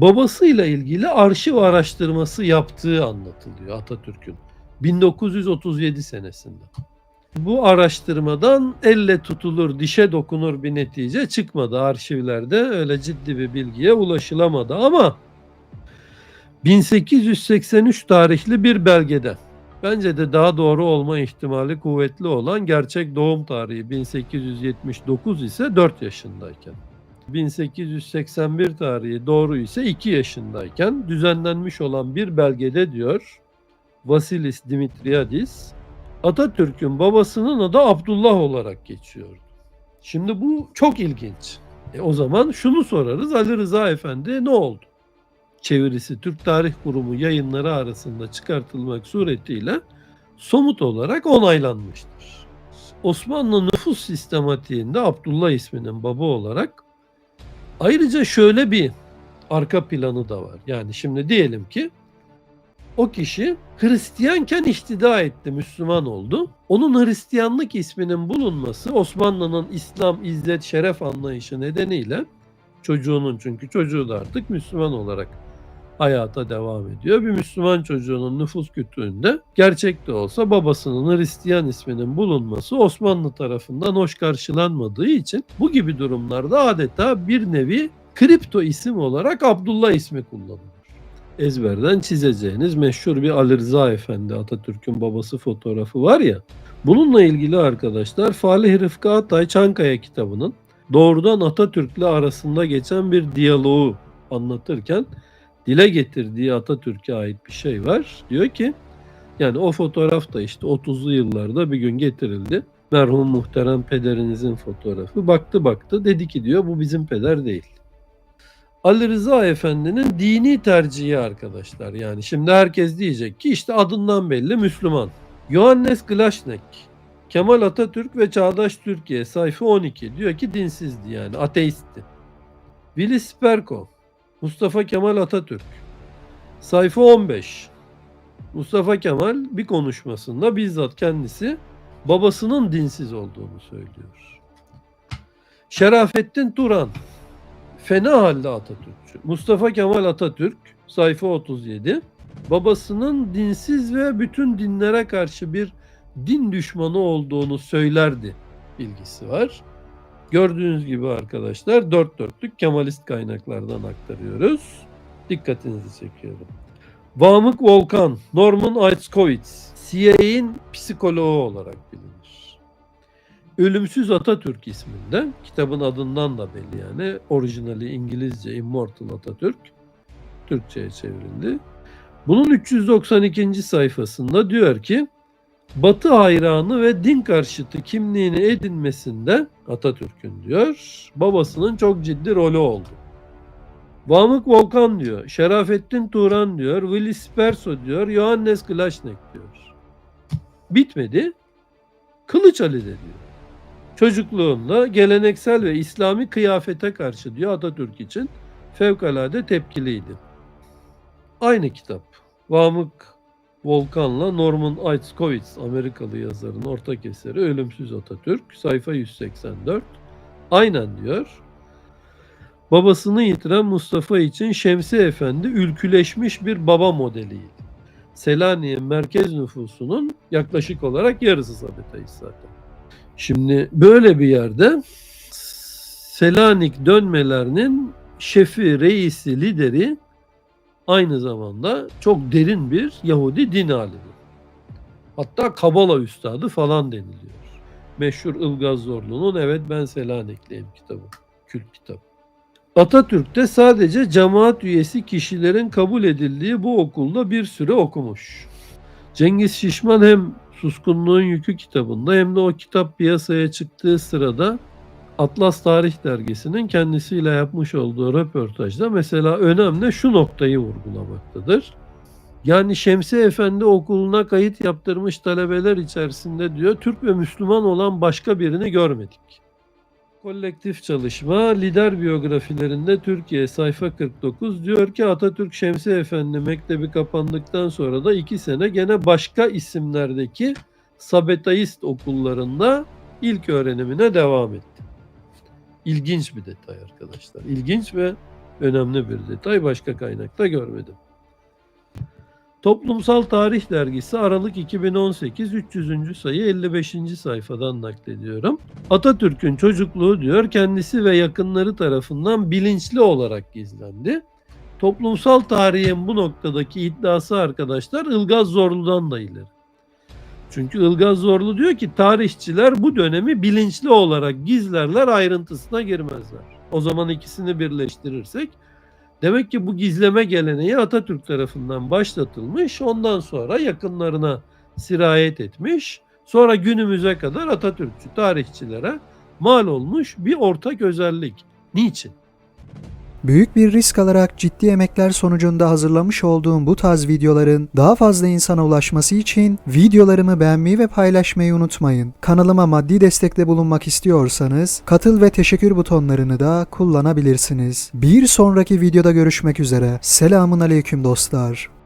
babasıyla ilgili arşiv araştırması yaptığı anlatılıyor Atatürk'ün 1937 senesinde. Bu araştırmadan elle tutulur, dişe dokunur bir netice çıkmadı arşivlerde. Öyle ciddi bir bilgiye ulaşılamadı ama 1883 tarihli bir belgede bence de daha doğru olma ihtimali kuvvetli olan gerçek doğum tarihi 1879 ise 4 yaşındayken. 1881 tarihi doğru ise 2 yaşındayken düzenlenmiş olan bir belgede diyor Vasilis Dimitriadis Atatürk'ün babasının adı Abdullah olarak geçiyordu. Şimdi bu çok ilginç. E o zaman şunu sorarız Ali Rıza Efendi ne oldu? Çevirisi Türk Tarih Kurumu yayınları arasında çıkartılmak suretiyle somut olarak onaylanmıştır. Osmanlı nüfus sistematiğinde Abdullah isminin baba olarak ayrıca şöyle bir arka planı da var. Yani şimdi diyelim ki o kişi Hristiyanken ihtida etti, Müslüman oldu. Onun Hristiyanlık isminin bulunması Osmanlı'nın İslam, İzzet, Şeref anlayışı nedeniyle çocuğunun çünkü çocuğu da artık Müslüman olarak hayata devam ediyor. Bir Müslüman çocuğunun nüfus kütüğünde gerçek de olsa babasının Hristiyan isminin bulunması Osmanlı tarafından hoş karşılanmadığı için bu gibi durumlarda adeta bir nevi kripto isim olarak Abdullah ismi kullanılır ezberden çizeceğiniz meşhur bir Ali Rıza Efendi Atatürk'ün babası fotoğrafı var ya. Bununla ilgili arkadaşlar Falih Rıfkı Atay Çankaya kitabının doğrudan Atatürk'le arasında geçen bir diyaloğu anlatırken dile getirdiği Atatürk'e ait bir şey var. Diyor ki yani o fotoğraf da işte 30'lu yıllarda bir gün getirildi. Merhum muhterem pederinizin fotoğrafı. Baktı baktı dedi ki diyor bu bizim peder değil. Ali Rıza Efendi'nin dini tercihi arkadaşlar. Yani şimdi herkes diyecek ki işte adından belli Müslüman. Johannes Glasnek, Kemal Atatürk ve Çağdaş Türkiye sayfa 12 diyor ki dinsizdi yani ateistti. Willis Sperko, Mustafa Kemal Atatürk sayfa 15. Mustafa Kemal bir konuşmasında bizzat kendisi babasının dinsiz olduğunu söylüyor. Şerafettin Turan, fena halde Atatürkçü. Mustafa Kemal Atatürk sayfa 37 babasının dinsiz ve bütün dinlere karşı bir din düşmanı olduğunu söylerdi bilgisi var. Gördüğünüz gibi arkadaşlar dört dörtlük Kemalist kaynaklardan aktarıyoruz. Dikkatinizi çekiyorum. Vamık Volkan, Norman Aitzkovitz, CIA'in psikoloğu olarak bilinir. Ölümsüz Atatürk isminde, kitabın adından da belli yani, orijinali İngilizce Immortal Atatürk, Türkçe'ye çevrildi. Bunun 392. sayfasında diyor ki, Batı hayranı ve din karşıtı kimliğini edinmesinde Atatürk'ün diyor, babasının çok ciddi rolü oldu. Vamık Volkan diyor, Şerafettin Turan diyor, Willis Perso diyor, Johannes Glasnek diyor. Bitmedi. Kılıç Ali de diyor. Çocukluğunda geleneksel ve İslami kıyafete karşı diyor Atatürk için fevkalade tepkiliydi. Aynı kitap. Vamık Volkan'la Norman Aitzkovitz Amerikalı yazarın ortak eseri Ölümsüz Atatürk sayfa 184. Aynen diyor. Babasını yitiren Mustafa için Şemsi Efendi ülküleşmiş bir baba modeliydi. Selanik'e merkez nüfusunun yaklaşık olarak yarısı Sabita'yız zaten. Şimdi böyle bir yerde Selanik dönmelerinin şefi, reisi, lideri aynı zamanda çok derin bir Yahudi din alimi. Hatta Kabala üstadı falan deniliyor. Meşhur Ilgaz Zorlu'nun Evet Ben Selanikliyim kitabı. Kült kitap. Atatürk'te sadece cemaat üyesi kişilerin kabul edildiği bu okulda bir süre okumuş. Cengiz Şişman hem Suskunluğun Yükü kitabında hem de o kitap piyasaya çıktığı sırada Atlas Tarih Dergisi'nin kendisiyle yapmış olduğu röportajda mesela önemli şu noktayı vurgulamaktadır. Yani Şemsi Efendi okuluna kayıt yaptırmış talebeler içerisinde diyor Türk ve Müslüman olan başka birini görmedik. Kolektif çalışma lider biyografilerinde Türkiye sayfa 49 diyor ki Atatürk Şemsi Efendi mektebi kapandıktan sonra da iki sene gene başka isimlerdeki Sabetaist okullarında ilk öğrenimine devam etti. İlginç bir detay arkadaşlar. İlginç ve önemli bir detay. Başka kaynakta görmedim. Toplumsal Tarih Dergisi Aralık 2018 300. sayı 55. sayfadan naklediyorum. Atatürk'ün çocukluğu diyor kendisi ve yakınları tarafından bilinçli olarak gizlendi. Toplumsal tarihin bu noktadaki iddiası arkadaşlar Ilgaz Zorlu'dan da ileri. Çünkü Ilgaz Zorlu diyor ki tarihçiler bu dönemi bilinçli olarak gizlerler ayrıntısına girmezler. O zaman ikisini birleştirirsek demek ki bu gizleme geleneği Atatürk tarafından başlatılmış ondan sonra yakınlarına sirayet etmiş sonra günümüze kadar Atatürkçü tarihçilere mal olmuş bir ortak özellik. Niçin? Büyük bir risk alarak ciddi emekler sonucunda hazırlamış olduğum bu tarz videoların daha fazla insana ulaşması için videolarımı beğenmeyi ve paylaşmayı unutmayın. Kanalıma maddi destekte bulunmak istiyorsanız katıl ve teşekkür butonlarını da kullanabilirsiniz. Bir sonraki videoda görüşmek üzere. Selamun aleyküm dostlar.